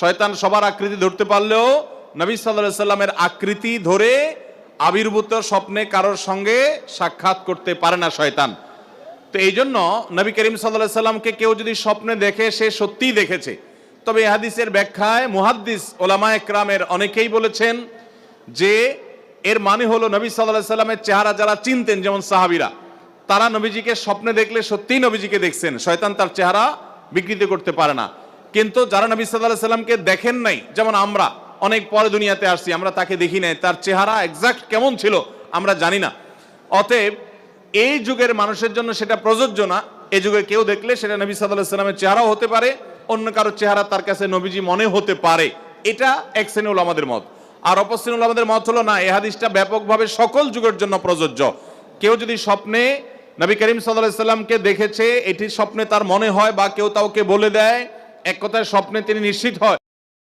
শয়তান সবার আকৃতি ধরতে পারলেও নবী সাল্লাহ সাল্লামের আকৃতি ধরে আবির্ভূত স্বপ্নে কারোর সঙ্গে সাক্ষাৎ করতে পারে না শয়তান। তো এই জন্য নবী করিম সাল্লাহ সাল্লামকে কেউ যদি স্বপ্নে দেখে, সে সত্যিই দেখেছে। তবে হাদিসের ব্যাখ্যায় মুহাদ্দিস ওলামা একরামের অনেকেই বলেছেন যে এর মানে হলো নবী সাল্লাহ সাল্লামের চেহারা যারা চিনতেন, যেমন সাহাবিরা, তারা নবীজিকে স্বপ্নে দেখলে সত্যিই নবীজিকে দেখছেন। শয়তান তার চেহারা বিকৃতি করতে পারে না। কিন্তু যারা নবী সাল্লাহ সাল্লামকে দেখেন নাই, যেমন আমরা, অনেক পরে দুনিয়াতে আসছি, আমরা তাকে দেখি নাই, তার চেহারা এক্সাক্ট কেমন ছিল, আমরা জানি না। অতএব, এই যুগের মানুষের জন্য সেটা প্রযোজ্য না, এই যুগে কেউ দেখলে সেটা নবী সাল্লাহ সাল্লামের চেহারাও হতে পারে, অন্য কারও চেহারা তার কাছে নবীজি মনে হতে পারে। এটা এক শ্রেণি আমাদের মত। আর অপর শ্রেণি আমাদের মত হলো না এ হাদিসটা ব্যাপকভাবে সকল যুগের জন্য প্রযোজ্য। কেউ যদি স্বপ্নে নবী করিম সাল্লাহ সাল্লামকে দেখেছে, এটি স্বপ্নে তার মনে হয় বা কেউ তাওকে বলে দেয় এক কথায় স্বপ্নে তিনি নিশ্চিত হয়।